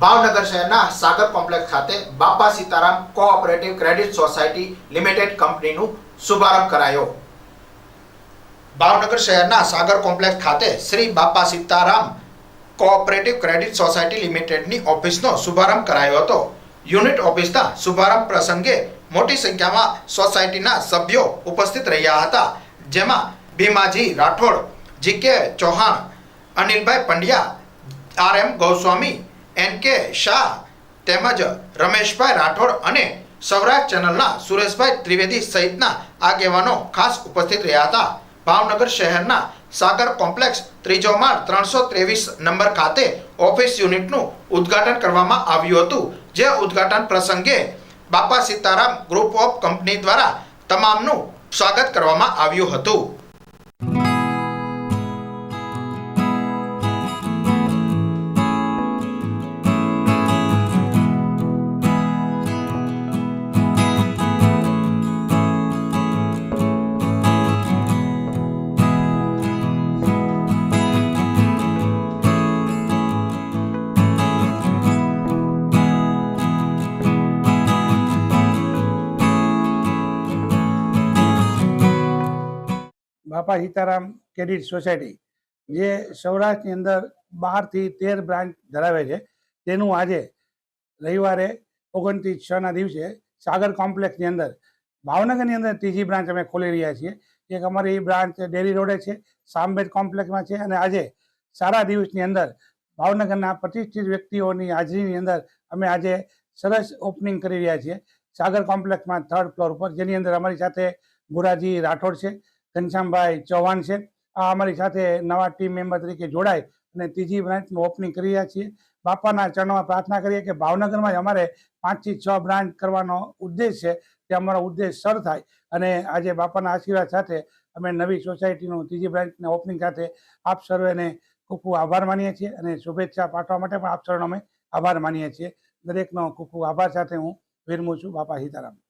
ભાવનગર શહેરના સાગર કોમ્પ્લેક્સ ખાતે Bapa Sitaram cooperative credit society limited કંપનીનું શુભારંભ કરાયો. ભાવનગર શહેરના સાગર કોમ્પ્લેક્સ ખાતે Shri Bapa Sitaram cooperative credit society લિમિટેડની ઓફિસનો શુભારંભ કરાયો હતો. યુનિટ ઓફિસના શુભારંભ પ્રસંગે મોટી સંખ્યામાં સોસાયટીના સભ્યો ઉપસ્થિત રહ્યા હતા, જેમાં Bhimaji Rathod, G K Chauhan, Anilbhai Pandya, R M Goswami N K Shah તેમજ રમેશભાઈ રાઠોડ અને સૌરાષ્ટ્ર ચેનલના સુરેશભાઈ ત્રિવેદી સહિતના આગેવાનો ખાસ ઉપસ્થિત રહ્યા હતા. ભાવનગર શહેરના સાગર કોમ્પ્લેક્સ ત્રીજો માળ ત્રણસો ત્રેવીસ નંબર ખાતે ઓફિસ યુનિટનું ઉદ્ઘાટન કરવામાં આવ્યું હતું, જે ઉદ્ઘાટન પ્રસંગે બાપા સીતારામ ગ્રુપ ઓફ કંપની દ્વારા તમામનું સ્વાગત કરવામાં આવ્યું હતું. બાપા સીતારામ ક્રેડિટ સોસાયટી જે સૌરાષ્ટ્રની અંદર બારથી તેર બ્રાન્ચ ધરાવે છે. તેનું આજે રવિવારે ઓગણત્રીસ છના દિવસે સાગર કોમ્પ્લેક્સની અંદર, ભાવનગરની અંદર ત્રીજી બ્રાન્ચ અમે ખોલી રહ્યા છીએ. એક અમારી બ્રાન્ચ ડેરી રોડે છે સામબેદ કોમ્પ્લેક્સમાં છે અને આજે સારા દિવસની અંદર ભાવનગરના પ્રતિષ્ઠિત વ્યક્તિઓની હાજરીની અંદર અમે આજે સરસ ઓપનિંગ કરી રહ્યા છીએ. સાગર કોમ્પ્લેક્સમાં થર્ડ ફ્લોર ઉપર, જેની અંદર અમારી સાથે ગુરાજી રાઠોડ છે. ઘનશ્યામભાઈ ચૌહાણ છે. આ અમારી સાથે નવા ટીમ મેમ્બર તરીકે જોડાય અને ત્રીજી બ્રાન્ચનું ઓપનિંગ કરી રહ્યા છીએ. બાપાના ચરણમાં પ્રાર્થના કરીએ કે ભાવનગરમાં જ અમારે પાંચથી છ બ્રાન્ચ કરવાનો ઉદ્દેશ છે. તે અમારો ઉદ્દેશ સર થાય. અને આજે બાપાના આશીર્વાદ સાથે અમે નવી સોસાયટીનું ત્રીજી બ્રાન્ચના ઓપનિંગ સાથે આપ સર્વેને ખૂબ ખૂબ આભાર માનીએ છીએ અને શુભેચ્છા પાઠવા માટે પણ આપ સર્વનો અમે આભાર માનીએ છીએ. દરેકનો ખૂબ ખૂબ આભાર સાથે હું વિરમું છું. બાપા સીતારામ.